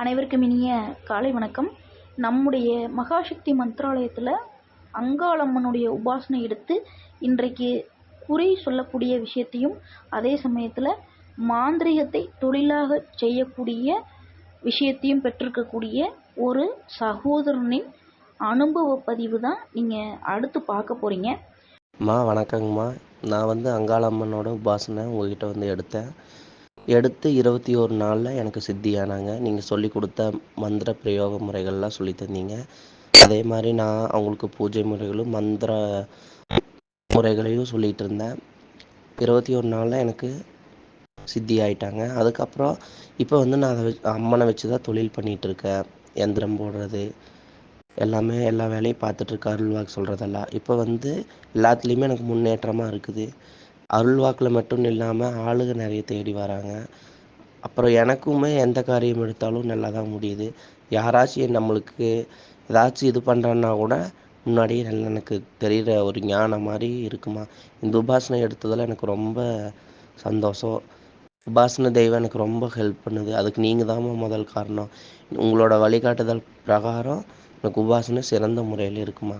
அனைவருக்கும் இனிய காலை வணக்கம். நம்முடைய மகாசக்தி மந்திராலயத்தில் அங்காளம்மனுடைய உபாசனை எடுத்து இன்றைக்கு குறி சொல்லக்கூடிய விஷயத்தையும் அதே சமயத்தில் மாந்திரிகத்தை தொழிலாக செய்யக்கூடிய விஷயத்தையும் பெற்றிருக்கக்கூடிய ஒரு சகோதரனின் அனுபவ பதிவு தான் நீங்கள் அடுத்து பார்க்க போகிறீங்க மா வணக்கங்கம்மா. நான் வந்து அங்காளம்மனோட உபாசனை உங்ககிட்ட வந்து எடுத்தேன். எடுத்து இருபத்தி ஒரு நாளில் எனக்கு சித்தியானாங்க. நீங்கள் சொல்லி கொடுத்த மந்திர பிரயோக முறைகள்லாம் சொல்லி தந்தீங்க. அதே மாதிரி நான் அவங்களுக்கு பூஜை முறைகளும் மந்திர முறைகளையும் சொல்லிகிட்டு இருந்தேன். இருபத்தி ஒரு நாளில் எனக்கு சித்தி ஆயிட்டாங்க. அதுக்கப்புறம் இப்போ வந்து நான் அதை அம்மனை வச்சு தான் தொழில் பண்ணிகிட்டு இருக்கேன். எந்திரம் போடுறது எல்லாமே எல்லா வேலையும் பார்த்துட்ருக்கேன் அருள்வாக்கு சொல்கிறதெல்லாம் இப்போ வந்து எல்லாத்துலேயுமே எனக்கு முன்னேற்றமாக இருக்குது. அருள்வாக்கில் மட்டும் இல்லாமல் ஆளுங்க நிறைய தேடி வராங்க. அப்புறம் எனக்குமே எந்த காரியம் எடுத்தாலும் நல்லா தான் முடியுது. யாராச்சும் நம்மளுக்கு ஏதாச்சும் இது பண்ணுறான்னா கூட முன்னாடியே நல்லா எனக்கு தெரிகிற ஒரு ஞானம் மாதிரி இருக்குமா? இந்த உபாசனை எடுத்ததில் எனக்கு ரொம்ப சந்தோஷம். உபாசன தெய்வம் எனக்கு ரொம்ப ஹெல்ப் பண்ணுது. அதுக்கு நீங்கள் தான் முதல் காரணம். உங்களோட வழிகாட்டுதல் பிரகாரம் எனக்கு உபாசனை சிறந்த முறையில் இருக்குமா?